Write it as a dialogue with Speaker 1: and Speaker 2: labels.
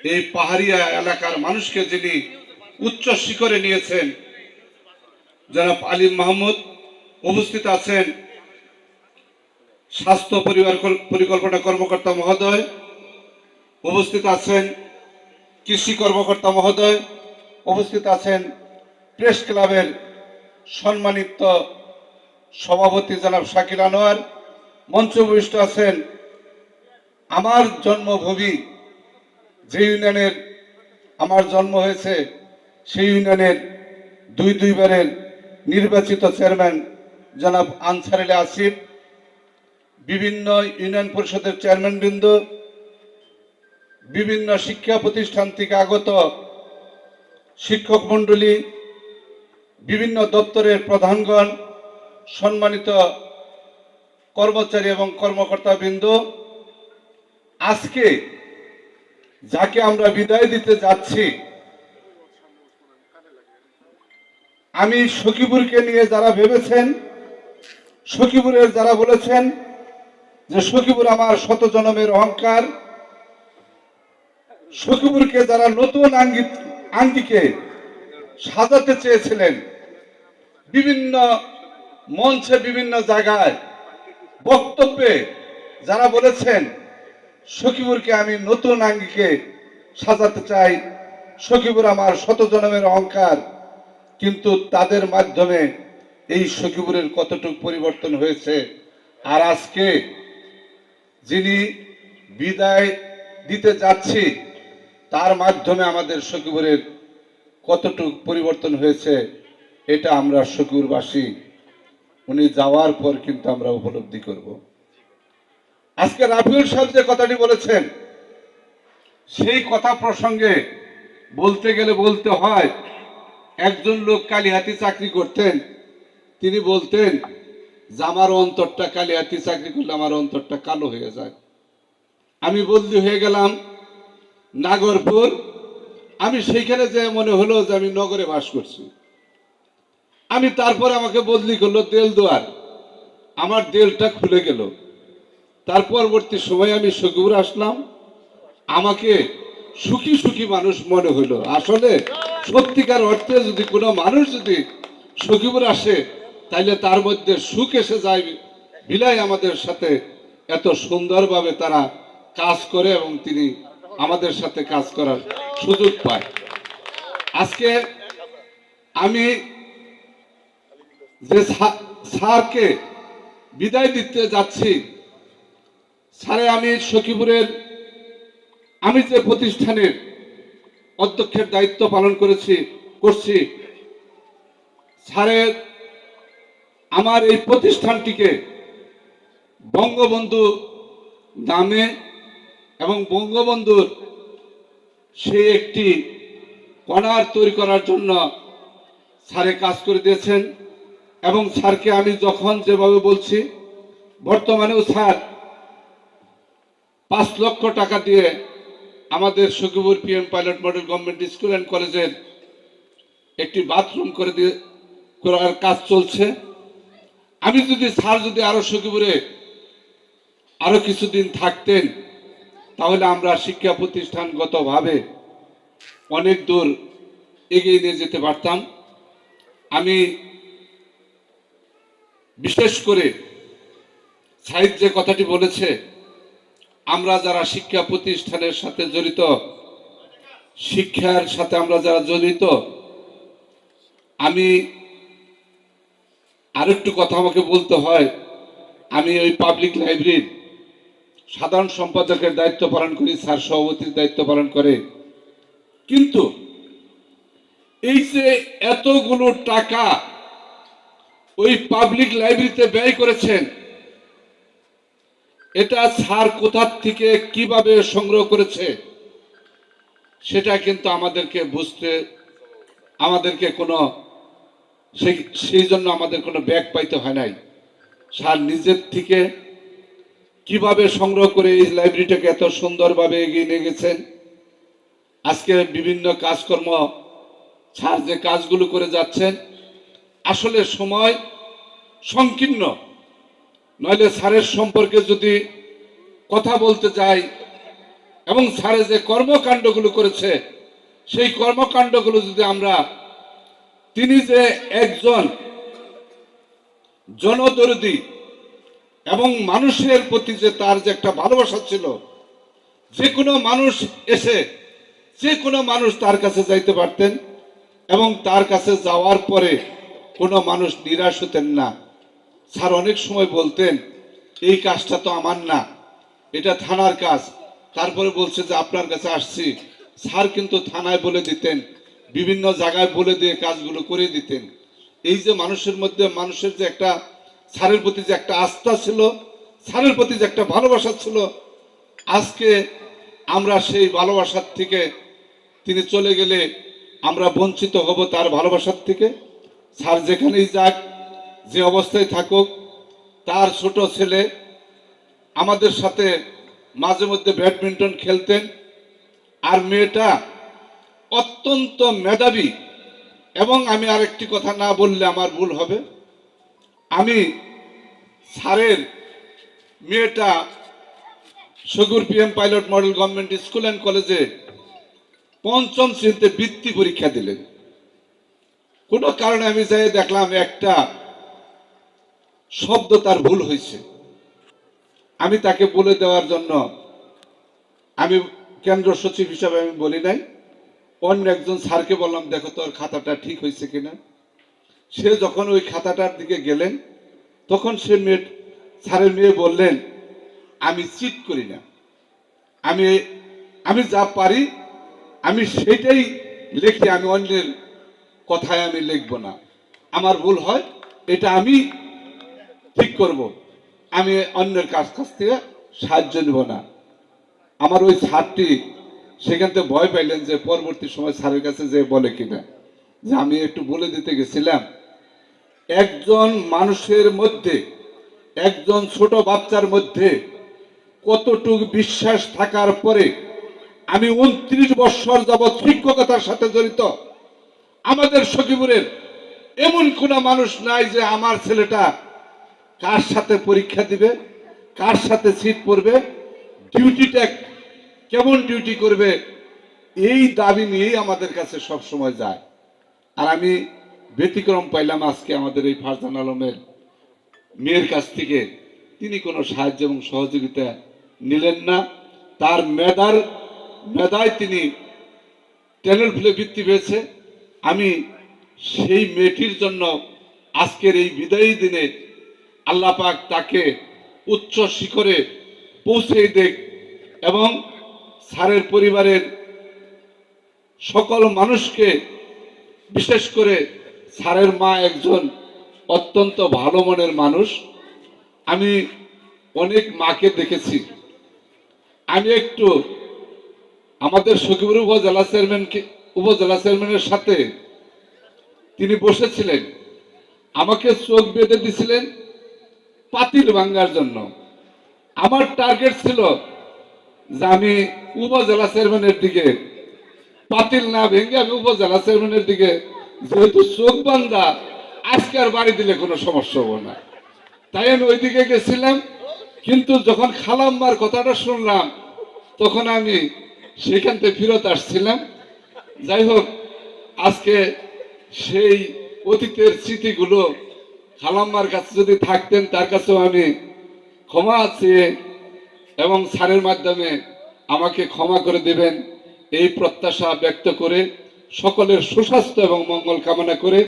Speaker 1: এই পাহাড়িয়া এলাকার মানুষকে যিনি উচ্চ শিখরে নিয়েছেন, জনাব আলী মাহমুদ উপস্থিত আছেন, স্বাস্থ্য পরিবার পরিকল্পনা কর্মকর্তা মহোদয় উপস্থিত আছেন, কৃষি কর্মকর্তা মহোদয় উপস্থিত আছেন, প্রেস ক্লাবের সম্মানিত সভাপতি জনাব শাকিল আনোয়ার মঞ্চভূষ্ট আছেন, আমার জন্মভূমি যে ইউনিয়নের আমার জন্ম হয়েছে, সেই ইউনিয়নের দুই দুইবারের নির্বাচিত চেয়ারম্যান জনাব আনসার আলী আসিফ, বিভিন্ন ইউনিয়ন পরিষদের চেয়ারম্যানবৃন্দ, বিভিন্ন শিক্ষা প্রতিষ্ঠান থেকে আগত শিক্ষক মণ্ডলী, বিভিন্ন দপ্তরের প্রধানগণ, সম্মানিত কর্মচারী এবং কর্মকর্তাবৃন্দ, আজকে যাকে আমরা বিদায় দিতে যাচ্ছি, আমি সখীপুরকে নিয়ে যারা ভেবেছেন, সখীপুরের যারা বলেছেন যে সখীপুর আমার শত জনমের অহংকার, সখীপুরকে যারা নতুন আঙ্গিক আঙ্গিকে সাজাতে চেয়েছিলেন, বিভিন্ন মঞ্চে বিভিন্ন জায়গায় বক্তব্যে যারা বলেছেন সখীপুরকে আমি নতুন আঙ্গিকে সাজাতে চাই। সখীপুর আমার শত জনমের অহংকার, কিন্তু তাদের মাধ্যমে এই সখীপুরের কতটুকু পরিবর্তন হয়েছে? আর আজকে যিনি বিদায় দিতে যাচ্ছি, তার মাধ্যমে আমাদের সখীপুরের কতটুকু পরিবর্তন হয়েছে, এটা আমরা সখীপুরবাসী, উনি যাওয়ার পর কিন্তু আমরা উপলব্ধি করব। আজকে রাফিউল সাহেব যে কথাটি বলেছেন, সেই কথা প্রসঙ্গে বলতে গেলে বলতে হয়, একজন লোক কালিহাতি চাকরি করতেন, তিনি বলতেন, যে আমার অন্তরটা কালিহাতি চাকরি করলে আমার অন্তরটা কালো হয়ে যায়। আমি বদলি হয়ে গেলাম নাগরপুর। আমি সেইখানে যে মনে হলো যে আমি নগরে বাস করছি। আমি তারপরে আমাকে বদলি করল দেলদুয়ার। আমার দেলটা খুলে গেল। তার পরবর্তী সময় আমি সকিপুর আসলাম। আমাকে সুখী সুখী মানুষ মনে হলো। আসলে সত্যিকার অর্থে যদি কোনো মানুষ যদি সকিপুর আসে, তাইলে তার মধ্যে সুখ এসে যায় বিলাই আমাদের সাথে এত সুন্দরভাবে তারা কাজ করে এবং তিনি আমাদের সাথে কাজ করার সুযোগ পায়। আজকে আমি যে স্যারকে বিদায় দিতে যাচ্ছি স্যারে আমি সখীপুরের আমি যে প্রতিষ্ঠানের অধ্যক্ষের দায়িত্ব পালন করেছি, করছি স্যারের আমার এই প্রতিষ্ঠানটিকে বঙ্গবন্ধু নামে এবং বঙ্গবন্ধুর সে একটি কণার তৈরি করার জন্য স্যারে কাজ করে দিয়েছেন এবং স্যারকে আমি যখন যেভাবে বলছি, বর্তমানেও স্যার পাঁচ লক্ষ টাকা দিয়ে আমাদের Sakhipur PM pilot model government school and কলেজের একটি বাথরুম করে দিয়ে করার কাজ চলছে। আমি যদি, স্যার যদি আরও সখীপুরে আরও কিছুদিন থাকতেন, তাহলে আমরা শিক্ষা প্রতিষ্ঠানগতভাবে অনেক দূর এগিয়ে নিয়ে যেতে পারতাম। আমি বিশেষ করে সাহিদ যে কথাটি বলেছে আমরা যারা শিক্ষা প্রতিষ্ঠানের সাথে জড়িত, শিক্ষার সাথে আমরা যারা জড়িত, আমি আরেকটু কথা আমাকে বলতে হয়। আমি ওই পাবলিক লাইব্রেরির সাধারণ সম্পাদকের দায়িত্ব পালন করি, স্যার সভাপতির দায়িত্ব পালন করে। কিন্তু এই যে এতগুলো টাকা ওই পাবলিক লাইব্রেরিতে ব্যয় করেছেন এটা স্যার কোথার থেকে কীভাবে সংগ্রহ করেছে? সেটা কিন্তু আমাদেরকে বুঝতে, আমাদেরকে কোনো, সেই সেই জন্য আমাদের কোনো ব্যাগ পাইতে হয় নাই। স্যার নিজের থেকে কীভাবে সংগ্রহ করে এই লাইব্রেরিটাকে এত সুন্দরভাবে এগিয়ে নিয়ে গেছেন? আজকে বিভিন্ন কাজকর্ম স্যার যে কাজগুলো করে যাচ্ছেন, আসলে সময় সংকীর্ণ। নইলে স্যারের সম্পর্কে যদি কথা বলতে যাই, এবং স্যারে যে কর্মকাণ্ডগুলো করেছে, সেই কর্মকাণ্ডগুলো যদি আমরা, তিনি যে একজন জনদরদি এবং মানুষের প্রতি যে তার যে একটা ভালোবাসা ছিল যে কোনো মানুষ এসে যে কোনো মানুষ তার কাছে যাইতে পারতেন এবং তার কাছে যাওয়ার পরে কোনো মানুষ নিরাশ হতেন না। স্যার অনেক সময় বলতেন, এই কাজটা তো আমার না, এটা থানার কাজ। তারপরে বলছে যে, আপনার কাছে আসছি। স্যার কিন্তু থানায় বলে দিতেন, বিভিন্ন জায়গায় বলে দিয়ে কাজগুলো করে দিতেন। এই যে মানুষের মধ্যে, মানুষের যে একটা, স্যারের প্রতি যে একটা আস্থা ছিল, স্যারের প্রতি যে একটা ভালোবাসা ছিল, আজকে আমরা সেই ভালোবাসার থেকে তিনি চলে গেলে আমরা বঞ্চিত হব তার ভালোবাসার থেকে। স্যার যেখানেই যাক যে অবস্থায় থাকুক, তার ছোট ছেলে আমাদের সাথে মাঝে মধ্যে ব্যাডমিন্টন খেলতেন। আর মেয়েটা অত্যন্ত মেধাবী। এবং আমি আরেকটি কথা না বললে আমার ভুল হবে। আমি স্যারের মেয়েটা সগুর PM pilot model government school and কলেজে পঞ্চম শ্রেণীতে বৃত্তি পরীক্ষা দিলেন। কোনো কারণে আমি যাই দেখলাম একটা শব্দ তার ভুল হয়েছে। আমি তাকে বলে দেওয়ার জন্য আমি কেন্দ্র সচিব হিসাবে আমি বলি নাই। অন্য একজন স্যারকে বললাম, দেখো, তোর খাতাটা ঠিক হয়েছে কিনা? সে যখন ওই খাতাটার দিকে গেলেন, তখন সে মেয়ে, স্যারের মেয়ে বললেন, আমি চিট করি না। আমি আমি যা পারি, আমি সেটাই লিখি আমি অন্যের কথায় আমি লিখব না। আমার ভুল হয়, এটা আমি ঠিক করব। আমি অন্যের কাছ কাছ থেকে সাহায্য নেব না। আমার ওই স্যারটি সেখান থেকে ভয় পাইলেন যে পরবর্তী সময় স্যারের কাছে যে বলে কিনা। যে আমি একটু বলে দিতে গেছিলাম, একজন মানুষের মধ্যে, একজন ছোট বাচ্চার মধ্যে কতটুকু বিশ্বাস থাকার পরে আমি উনত্রিশ বৎসর যাবৎ শিক্ষকতার সাথে জড়িত। আমাদের সখীপুরের এমন কোন মানুষ নাই যে আমার ছেলেটা কার সাথে পরীক্ষা দিবে? কার সাথে সিট পড়বে? ডিউটিটা কেমন ডিউটি করবে? এই দাবি নিয়েই আমাদের কাছে সব সময় যায়। আর আমি ব্যতিক্রম পাইলাম আজকে আমাদের এই ফারজান আলমের মেয়ের কাছ থেকে। তিনি কোনো সাহায্য এবং সহযোগিতা নিলেন না। তার মেধার, মেধায় তিনি চ্যানেল ফুলে বৃত্তি পেয়েছে। আমি সেই মেয়েটির জন্য আজকের এই বিদায়ী দিনে আল্লাহ পাক তাকে উচ্চ শিখরে পৌঁছে দেখ এবং স্যারের পরিবারের সকল মানুষকে, বিশেষ করে স্যারের মা একজন অত্যন্ত ভালো মনের মানুষ, আমি অনেক মাকে দেখেছি। আমি একটু আমাদের সখীপুর উপজেলা চেয়ারম্যানকে, উপজেলা চেয়ারম্যানের সাথে তিনি বসেছিলেন। আমাকে চোখ বেঁধে দিছিলেন। পাতিল ভাঙ্গার জন্য। আমার টার্গেট ছিল যে আমি উপজেলা চেয়ারম্যানের দিকে পাতিল না ভেঙে আমি উপজেলা চেয়ারম্যানের দিকে, যেহেতু চোখ বান্ধা, আজকে আর বাড়ি দিলে কোনো সমস্যা হবে না। তাই আমি ওইদিকে গেছিলাম, কিন্তু যখন খালাম্মার কথাটা শুনলাম, তখন আমি সেখান থেকে ফেরত আসছিলাম। যাই হোক, আজকে সেই অতীতের স্মৃতিগুলো খালাম্মার কাছে যদি থাকতেন, তার কাছেও আমি ক্ষমা চেয়ে এবং সারের মাধ্যমে আমাকে ক্ষমা করে দেবেন। এই প্রত্যাশা ব্যক্ত করে সকলের সুস্বাস্থ্য এবং মঙ্গল কামনা করে